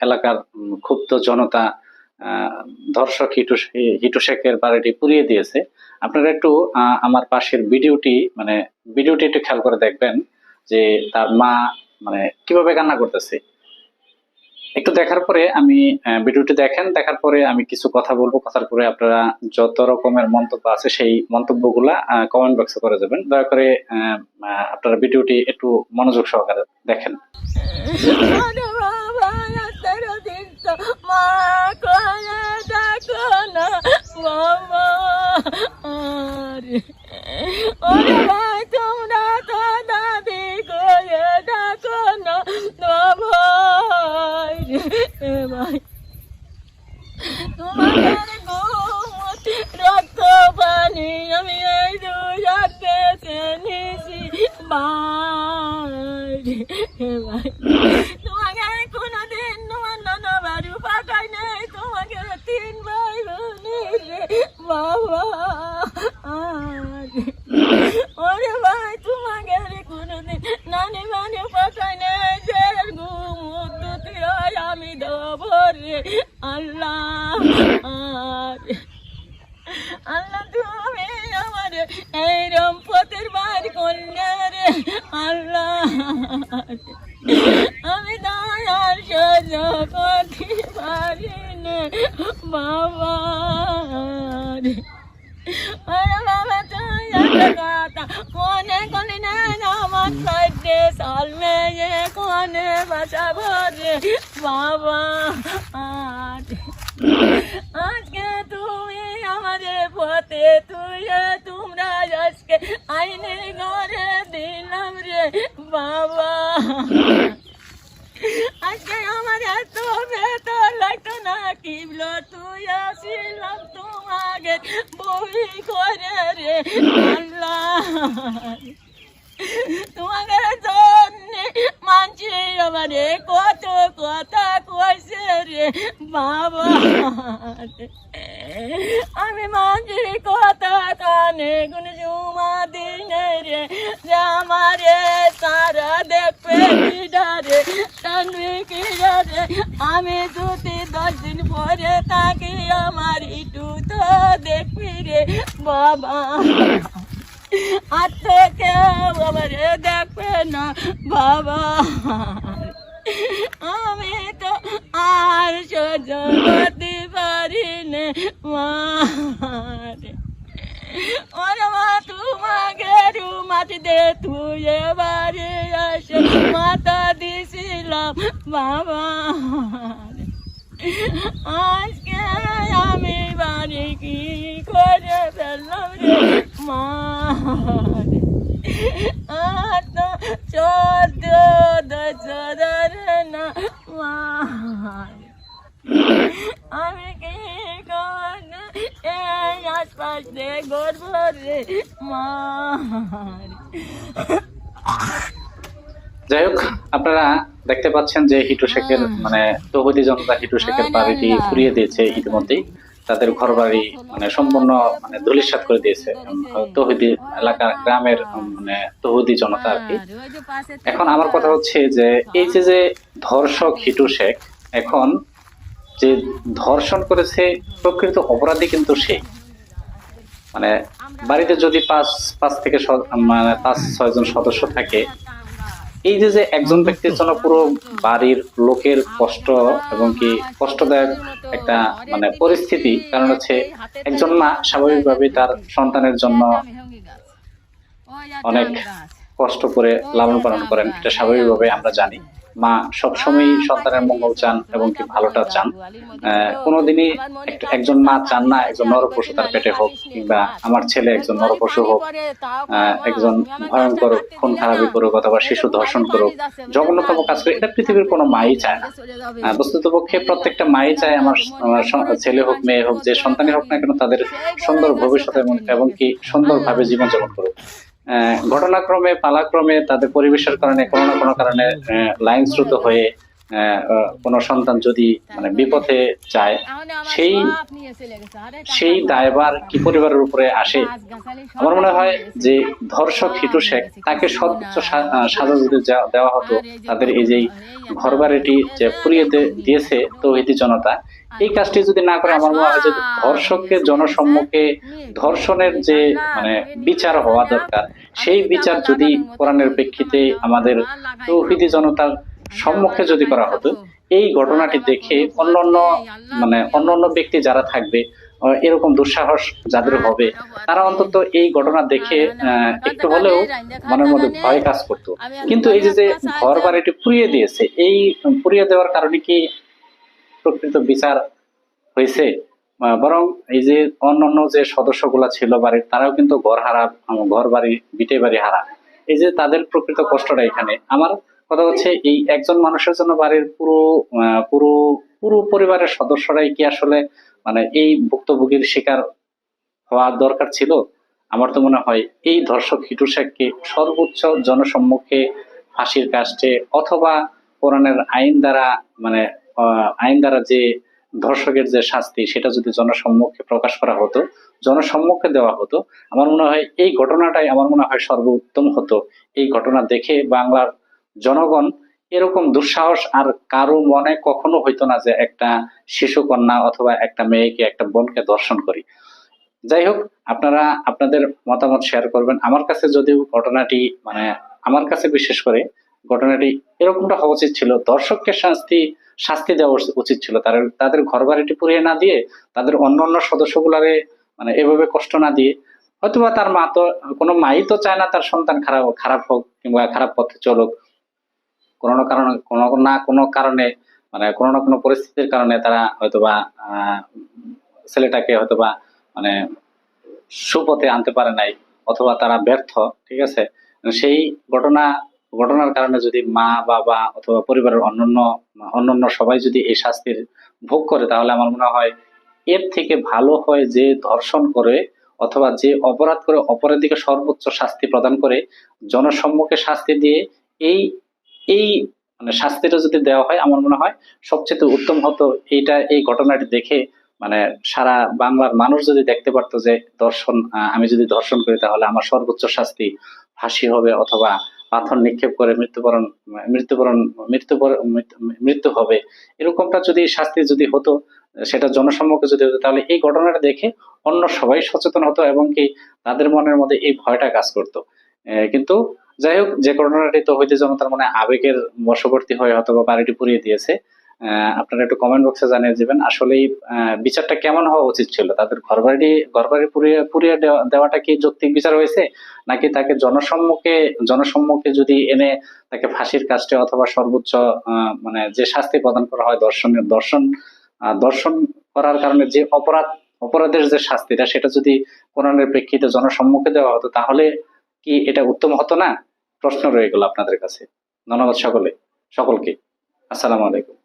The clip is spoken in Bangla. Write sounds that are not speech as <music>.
এলাকার ক্ষুব্ধ জনতা ধর্ষক হিটু হিটু শেখের বাড়িটি পুড়িয়ে দিয়েছে। আপনারা একটু আমার পাশের ভিডিওটি মানে ভিডিওটি একটু খেয়াল করে দেখবেন যে তার মা মানে কীভাবে কান্না করতেছে। একটু দেখার পরে আমি ভিডিওটি দেখেন, দেখার পরে আমি কিছু কথা বলব। কথার পরে আপনারা যত রকমের মন্তব্য আছে সেই মন্তব্যগুলা কমেন্ট বক্সে করে যাবেন। দয়া করে আপনারা ভিডিওটি একটু মনোযোগ সহকারে দেখেন। <laughs> মা কোনে দেখো না বাবা ভাই তোমরা তো দাদি করে দেখো না তোমাদের রক্ত পানি আমি এই দুই হাতে নিয়েছি ভাই নানা বাড়ি নেই, তোমাকে তিন ভাই বোনের বাবা। ওরে ভাই, তোমাকে কোনোদিন নানি বাড়ি পাকাই নেই যে ঘুম হয় আমি দেব রে আল্লাহ। আল্লাহ তুমি আমার এই রম্পতের বার করলে রে আল্লাহ আমি দয়ার সহ্য করতে পারি না বাবা। রে। আরে বাবা, তুই কথা কোনে কোনে না আমার সাইডে সাল মেয়ে কোনে বাসা ভরে বাবা? আজকে তুমি আমাদের পথে তুই তোমরা আজকে আইনে ঘরে দিলাম রে, বাবা। আজকে আমার এত বেতন লাগতো না। কিবল তুই আসিলাম তোমাকে বই করে রে আল্লাহ। তোমাকে জন্য মানছি আমারে কত কথা কইছে রে বাবা। আমি মানছি কথা কানে কোন জুমা দিনে রে, যে আমারে সারা দেখবে কিডারে আমি যদি দশ দিন পরে থাকি আমার ইটু তো দেখবি রে বাবা। আর তো কেউ দেখবে না বাবা। আমি তো আর সহ্য পারি না, মা রুমাটি দে তুই এবারে আসে মাথা দিছিলাম বাবা আজকে আমি বাড়ি কি করে ফেললাম রে মা আর রে যাই হোক আপনারা দেখতে পাচ্ছেন যে হিটু শেখের মানে তহুদি জনতা হিটু শেখের বাড়িটি পুড়িয়ে দিয়েছে ইতিমধ্যেই। তাদের ঘর বাড়ি মানে সম্পূর্ণ মানে ধুলিসাৎ করে দিয়েছে তহুদি এলাকার গ্রামের মানে তহুদি জনতা আর কি। এখন আমার কথা হচ্ছে যে এই যে যে ধর্ষক হিটু শেখ এখন যে ধর্ষণ করেছে প্রকৃত অপরাধী কিন্তু সেই। মানে বাড়িতে যদি পাঁচ পাঁচ থেকে মানে পাঁচ ছয় জন সদস্য থাকে, এই যে যে একজন ব্যক্তির জন্য পুরো বাড়ির লোকের কষ্ট এবং কি কষ্টদায়ক একটা মানে পরিস্থিতি, কারণ হচ্ছে একজন মা স্বাভাবিকভাবে তার সন্তানের জন্য অনেক কষ্ট করে লালন পালন করেন, এটা স্বাভাবিকভাবে আমরা জানি। মা সবসময় সন্তানের মঙ্গল চান এবং কি ভালোটা চান। কোনোদিনই একজন মা চান না, একজন নরপশু তার পেটে হোক কিংবা আমার ছেলে একজন নরপশু হোক একজন ভয়ঙ্কর, খুন খারাপি করুক অথবা শিশু ধর্ষণ করুক, জঘন্যতম কাজ করে, এটা পৃথিবীর কোনো মাই চায় না। বস্তুতপক্ষে প্রত্যেকটা মাই চায় আমার ছেলে হোক, মেয়ে হোক, যে সন্তানই হোক না কেন তাদের সুন্দর ভবিষ্যৎ এবং কি সুন্দরভাবে জীবনযাপন করুক। ঘটনাক্রমে পালাক্রমে তাদের পরিবেশের কারণে কোনো না কোনো কারণে আহ, লাইনচ্যুত হয়ে কোনো সন্তান যদি মানে বিপথে যায় সেই সেই দায়বার কি পরিবারের উপরে আসে? আমার মনে হয় যে ধর্ষক হিটু শেখ তাকে সর্বোচ্চ সাজা যদি দেওয়া হতো। তাদের এই যে ঘর বাড়িটি যে পুড়িয়ে দিয়েছে তৌহিদি জনতা এই কাজটি যদি না করে আমার মনে হয় যে ধর্ষককে জনসম্মুখে ধর্ষণের যে মানে বিচার হওয়া দরকার সেই বিচার যদি কোরআনের প্রেক্ষিতে আমাদের তৌহিদি জনতার সম্মুখে যদি করা হতো, এই ঘটনাটি দেখে অন্যান্য মানে অন্যান্য ব্যক্তি যারা থাকবে এরকম দুঃসাহস যাদের হবে, তারা অন্তত এই ঘটনা দেখে একটু হলেও মনের মধ্যে ভয় কাজ করতো। কিন্তু এই যে ঘর বাড়িটি পুড়িয়ে দিয়েছে, এই পুড়িয়ে দেওয়ার কারণে কি প্রকৃত বিচার হয়েছে? বরং এই যে অন্যান্য যে সদস্যগুলা ছিল বাড়ির, তারাও কিন্তু ঘর হারা ঘর বাড়ি বিটে বাড়ি হারা। এই যে তাদের প্রকৃত কষ্টটা এখানে। আমার কথা হচ্ছে এই একজন মানুষের জন্য বাড়ির পুরো পুরো পুরো পরিবারের সদস্যরাই কি আসলে মানে এই ভুক্তভোগীর শিকার হওয়া দরকার ছিল? আমার তো মনে হয় এই ধর্ষক হিটু শেখকে সর্বোচ্চ জনসম্মুখে ফাঁসির কাস্টে অথবা কোরআনের আইন দ্বারা মানে আইন দ্বারা যে ধর্ষকের যে শাস্তি, সেটা যদি জনসম্মুখে প্রকাশ করা হতো, জনসম্মুখে দেওয়া হতো, আমার মনে হয় এই ঘটনাটাই আমার মনে হয় সর্বোত্তম হতো। এই ঘটনা দেখে বাংলার জনগণ এরকম দুঃসাহস আর কারও মনে কখনো হইতো না যে একটা শিশু কন্যা অথবা একটা মেয়েকে, একটা বোনকে দর্শন করি। যাই হোক, আপনারা আপনাদের মতামত শেয়ার করবেন। আমার কাছে যদিও ঘটনাটি মানে আমার কাছে বিশেষ করে ঘটনাটি এরকমটা হওয়া উচিত ছিল, দর্শককে শাস্তি শাস্তি দেওয়া উচিত- ছিল। তাদের তাদের ঘর বাড়িটি পুড়িয়ে না দিয়ে, তাদের অন্য অন্য সদস্যগুলারে মানে এভাবে কষ্ট না দিয়ে, হয়তোবা তার মা তো, কোনো মাই তো চায় না তার সন্তান খারাপ খারাপ হোক কিংবা খারাপ পথে চলুক। কোনো না কারণে, কোনো না কোনো কারণে মানে কোনো না কোনো পরিস্থিতির কারণে তারা হয়তোবা ছেলেটাকে হয়তোবা মানে সুপথে আনতে পারে নাই অথবা তারা ব্যর্থ, ঠিক আছে? সেই ঘটনা, ঘটনার কারণে যদি মা, বাবা অথবা পরিবারের অন্যান্য অন্যান্য সবাই যদি এই শাস্তির ভোগ করে, তাহলে আমার মনে হয় এর থেকে ভালো হয় যে ধর্ষণ করে অথবা যে অপরাধ করে অপরাধীকে সর্বোচ্চ শাস্তি প্রদান করে, জনসম্মুখে শাস্তি দিয়ে এই এই মানে শাস্তিটা যদি দেওয়া হয়, আমার মনে হয় সবচেয়ে উত্তম হতো এইটা, এই ঘটনাটি দেখে মানে সারা বাংলার মানুষ যদি দেখতে পারতো যে দর্শন আমি যদি দর্শন করি তাহলে আমার সর্বোচ্চ শাস্তি ফাঁসি হবে অথবা পাথর নিক্ষেপ করে মৃত্যুবরণ মৃত্যুবরণ মৃত্যুবরণ মৃত্যু হবে। এরকমটা যদি শাস্তি যদি হতো, সেটা জনসম্মুখে যদি হতো, তাহলে এই ঘটনাটা দেখে অন্য সবাই সচেতন হতো এবং কি তাদের মনের মধ্যে এই ভয়টা কাজ করতো। কিন্তু যাই হোক যে ঘটনাটি তো হইতে জনতার মানে আবেগের বশবর্তী হয়ে হয়তো বা বাড়িটি পুড়িয়ে দিয়েছে আপনারা একটু কমেন্ট বক্সে জানিয়ে দিবেন। আসলেই আহ, বিচারটা কেমন হওয়া উচিত ছিল? তাদের ঘরবাড়ি ঘরবাড়ি পুড়িয়ে পুড়িয়ে দেওয়াটা কি যৌক্তিক বিচার হয়েছে? নাকি তাকে জনসম্মুখে জনসম্মুখে যদি এনে তাকে ফাঁসির কাজটে অথবা সর্বোচ্চ মানে যে শাস্তি প্রদান করা হয় দর্শনের দর্শন দর্শন করার কারণে যে অপরাধ অপরাধের যে শাস্তিটা সেটা যদি কোরআনের প্রেক্ষিতে জনসম্মুখে দেওয়া হতো তাহলে কি এটা উত্তম হতো না? প্রশ্ন রয়ে গেল আপনাদের কাছে। ধন্যবাদ সকলে সকলকে। আসসালামু আলাইকুম।